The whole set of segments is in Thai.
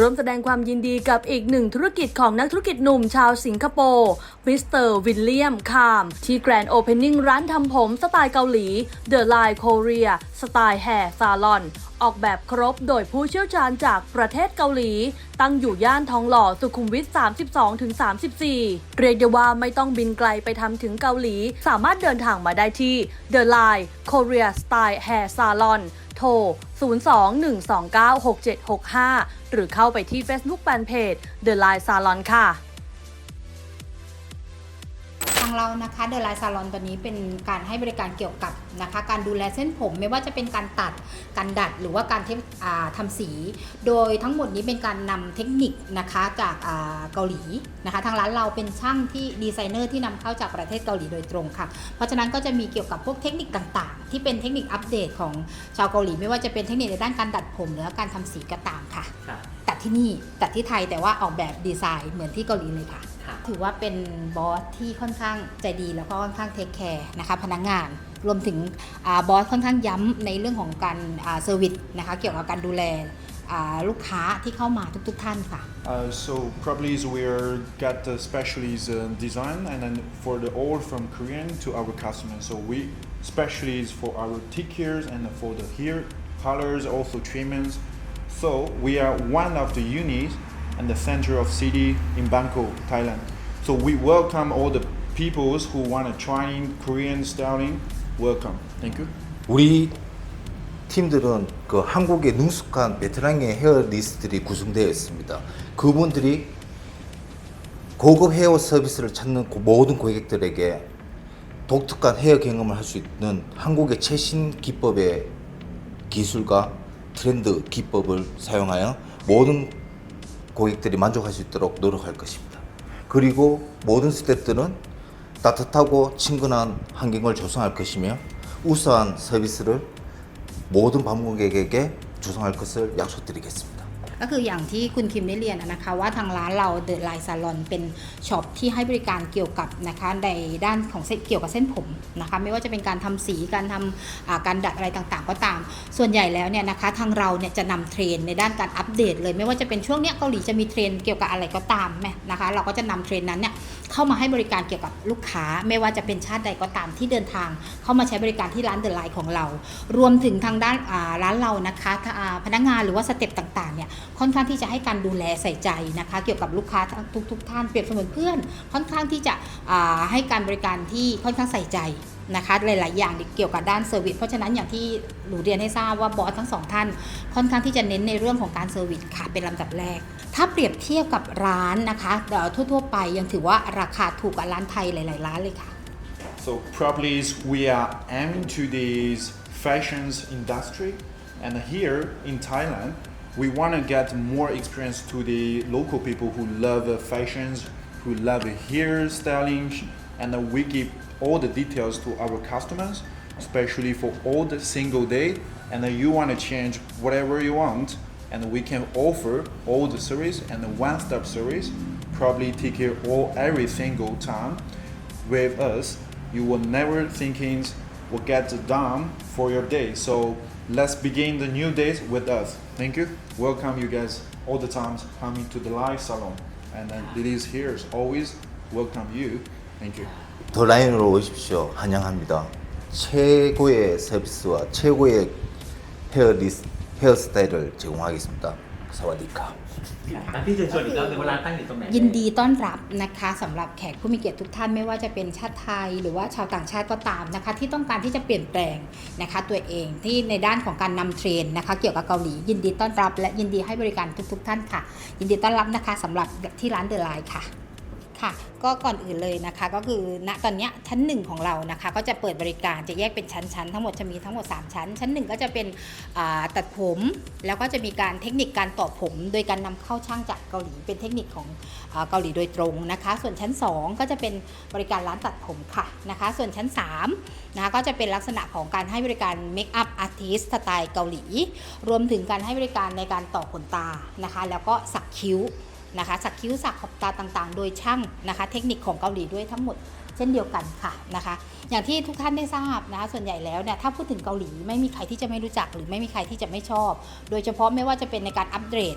ร่วมแสดงความยินดีกับอีกหนึ่งธุรกิจของนักธุรกิจหนุ่มชาวสิงคโปร์มิสเตอร์วิลเลียมคาม ที่แกรนด์โอเพนนิ่งร้านทำผมสไตล์เกาหลี The Line Korea สไตล์แฮร์ซาลอนออกแบบครบโดยผู้เชี่ยวชาญจากประเทศเกาหลี ตั้งอยู่ย่านทองหล่อสุขุมวิท 32-34 เรียกได้ว่าไม่ต้องบินไกลไปทำถึงเกาหลี สามารถเดินทางมาได้ที่ The Line Korea Style Hair Salon โทร 02-129-6765 หรือเข้าไปที่ Facebook Fanpage The Line Salon ค่ะ ทางเรานะคะเดลายซาลอนตัวนี้เป็นการให้บริการเกี่ยวกับ นะคะ การดูแลเส้นผมไม่ว่าจะเป็นการตัด การดัด หรือว่าการเทมอ่าทำสี โดยทั้งหมดนี้เป็นการนำเทคนิคนะคะจากอ่าเกาหลีนะคะ ทางร้านเราเป็นช่างที่ดีไซเนอร์ที่นำเข้าจากประเทศเกาหลีโดยตรงค่ะ เพราะฉะนั้นก็จะมีเกี่ยวกับพวกเทคนิคต่างๆ ที่เป็นเทคนิคอัปเดตของชาวเกาหลี ไม่ว่าจะเป็นเทคนิคในด้านการดัดผมหรือว่าการทำสีก็ตามค่ะครับตัดที่นี่ตัดที่ไทยแต่ว่าออกแบบดีไซน์เหมือนที่เกาหลีเลยค่ะครับถือว่าเป็นบอสที่ค่อนข้างใจดีแล้วก็ค่อนข้างเทคแคร์นะคะพนักงาน รวมถึงอาบอสค่อนข้างย้ำในเรื่องของการเซอร์วิสนะคะเกี่ยวกับการดูแลอ่าลูกค้าที่เข้ามาทุกๆท่านค่ะ Uh, so probably is we're got the specialist uh, design and then for the all from Korean to our customers. So we specialists for our tickers and for the hair colors, also treatments. So we are one of the units and the center of city in Bangkok, Thailand. So we welcome all the peoples who want to try Korean styling. Welcome. Thank you. 우리 팀들은 그 한국의 능숙한 베테랑의 헤어리스트들이 구성되어 있습니다. 그분들이 고급 헤어 서비스를 찾는 고- 모든 고객들에게 독특한 헤어 경험을 할 수 있는 한국의 최신 기법의 기술과 트렌드 기법을 사용하여 모든 고객들이 만족할 수 있도록 노력할 것입니다. 그리고 모든 스태프들은 따뜻하고 친근한 환경을 조성할 것이며 우수한 서비스를 모든 방문객에게 조성할 것을 약속드리겠습니다. ก็คืออย่างที่คุณคิมได้เรียนนะคะว่าทางร้านเราเดอะไลน์ซาลอนเป็นช็อปที่ให้บริการเกี่ยวกับนะคะในด้านของเกี่ยวกับเส้นผมนะคะไม่ว่าจะเป็นการทำสีการทำการดัดอะไรต่างๆ ก็ตาม ส่วนใหญ่แล้วเนี่ยนะคะทางเราเนี่ยจะนำเทรนในด้านการอัปเดต เลยไม่ว่าจะเป็นช่วงเนี้ยเกาหลีจะมีเทรนเกี่ยวกับอะไรก็ตามแม่นะคะเราก็จะนำเทรนนั้นเนี่ยเข้ามาให้บริการเกี่ยวกับลูกค้า ไม่ว่าจะเป็นชาติใดก็ตามที่เดินทาง เข้ามาใช้บริการที่ร้านเดอะไลน์ของเรา รวมถึงทางด้านร้านเรานะคะพนักงานหรือว่าสเต็ปต่างๆเนี่ยค่อนข้างที่จะให้การดูแลใส่ใจนะคะ เกี่ยวกับลูกค้าทุกทุกๆท่านเปรียบเสมือนเพื่อน ค่อนข้างที่จะให้การบริการที่ค่อนข้างใส่ใจนะคะหลาย ๆ อย่างเกี่ยวกับด้านเซอร์วิสเพราะฉะนั้นอย่างที่หนูเรียนให้ทราบว่าบอสทั้งสองท่าน ค่อนข้างที่จะเน้นในเรื่องของการเซอร์วิสค่ะเป็นลำดับแรก ถ้าเปรียบเทียบกับร้านนะคะทั่ว ๆ ไปยังถือว่าราคาถูกกว่าร้านไทยหลาย ๆ ร้านเลยค่ะ So probably we are aiming to this fashions industry, and here in Thailand, we want to get more experience to the local people who love fashions, who love hairstyling, and we give all the details to our customers, especially for all the single day. And you want to change whatever you want, and we can offer all the service and the one-stop service. Probably take care all every single time with us, you will never thinking will get done for your day. So let's begin the new days with us. Thank you. Welcome you guys all the times coming to the live salon. And then it is here as always. Welcome you. Thank you. 더 라인으로 오십시오. 환영합니다. 최고의 서비스와 최고의 헤어리스, 헤어스타일을 제공하겠습니다. สวัสดีครับพี่เชิญชวนอีกรอบหนึ่วลาตั้งอยู่ตรงไหนยินดีต้อนรับนะคะสำหรับแขกผู้มีเกียรติทุกท่านไม่ว่าจะเป็นชาติไทย หรือว่าชาวต่างชาติก็ตามนะคะ ที่ต้องการที่จะเปลี่ยนแปลงนะคะ ตัวเองที่ในด้านของการนำเทรนนะคะ เกี่ยวกับเกาหลี ยินดีต้อนรับ และยินดีให้บริการทุก ๆ ท่านค่ะ ยินดีต้อนรับนะคะสำหรับที่ร้านเดอะไลน์ค่ะ ค่ะ ก็ก่อนอื่นเลยนะคะ ก็คือณตอนนี้ชั้นหนึ่งของเรานะคะ ก็จะเปิดบริการจะแยกเป็นชั้นๆทั้งหมดจะมีทั้งหมด 3 ชั้น ชั้นหนึ่งก็จะเป็นตัดผม แล้วก็จะมีการเทคนิคการต่อผม โดยการนำเข้าช่างจากเกาหลีเป็นเทคนิคของเกาหลีโดยตรงนะคะ ส่วนชั้น 2 ก็จะเป็นบริการร้านตัดผมค่ะนะคะ ส่วนชั้น3นะคะก็จะเป็นลักษณะของการให้บริการเมคอัพอาร์ติสสไตล์เกาหลี รวมถึงการให้บริการในการต่อขนตานะคะ แล้วก็สักคิ้ว นะคะสักคิ้วสักขอบตาต่างๆ โดยช่างนะคะ เทคนิคของเกาหลีด้วยทั้งหมดเช่นเดียวกันค่ะนะคะ อย่างที่ทุกท่านได้ทราบนะคะส่วนใหญ่แล้วเนี่ยถ้าพูดถึงเกาหลีไม่มีใครที่จะไม่รู้จักหรือไม่มีใครที่จะไม่ชอบ โดยเฉพาะไม่ว่าจะเป็นในการอัปเดต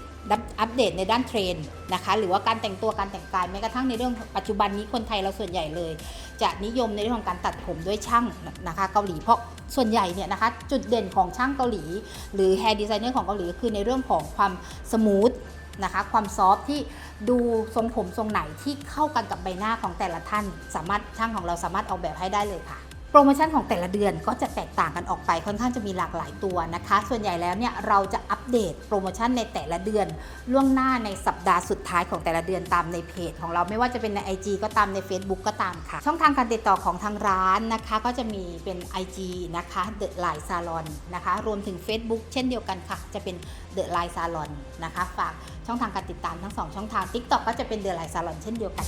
อัปเดตในด้านเทรนด์นะคะหรือว่าการแต่งตัวการแต่งกายแม้กระทั่งในเรื่องปัจจุบันนี้คนไทยเราส่วนใหญ่เลย จะนิยมในเรื่องของการตัดผมด้วยช่างนะคะ เกาหลีเพราะส่วนใหญ่เนี่ยนะคะจุดเด่นของช่างเกาหลี หรือแฮร์ดีไซเนอร์ของเกาหลีคือในเรื่องของความสมูท นะคะ ความซอฟที่ดูทรงผมทรงไหนที่เข้ากันกับใบหน้าของแต่ละท่าน สามารถช่างของเราสามารถออกแบบให้ได้เลยค่ะ โปรโมชั่นของแต่ละเดือนก็จะแตกต่างกันออกไปค่อนข้างจะมีหลากหลายตัวนะคะ ส่วนใหญ่แล้วเนี่ยเราจะอัปเดตโปรโมชั่นในแต่ละเดือน ล่วงหน้าในสัปดาห์สุดท้ายของแต่ละเดือนตามในเพจ ของเราไม่ว่าจะเป็นใน IG ก็ตามใน Facebook ก็ตามค่ะ ช่องทางการติดต่อของทางร้านนะคะ ก็จะมีเป็น IG นะคะ The Line Salon นะคะ รวมถึง Facebook เช่นเดียวกันค่ะ จะเป็น The Line Salon นะคะ ฝากช่องทางการติดตามทั้งสองช่องทาง TikTok ก็จะเป็น The Line Salon เช่นเดียวกัน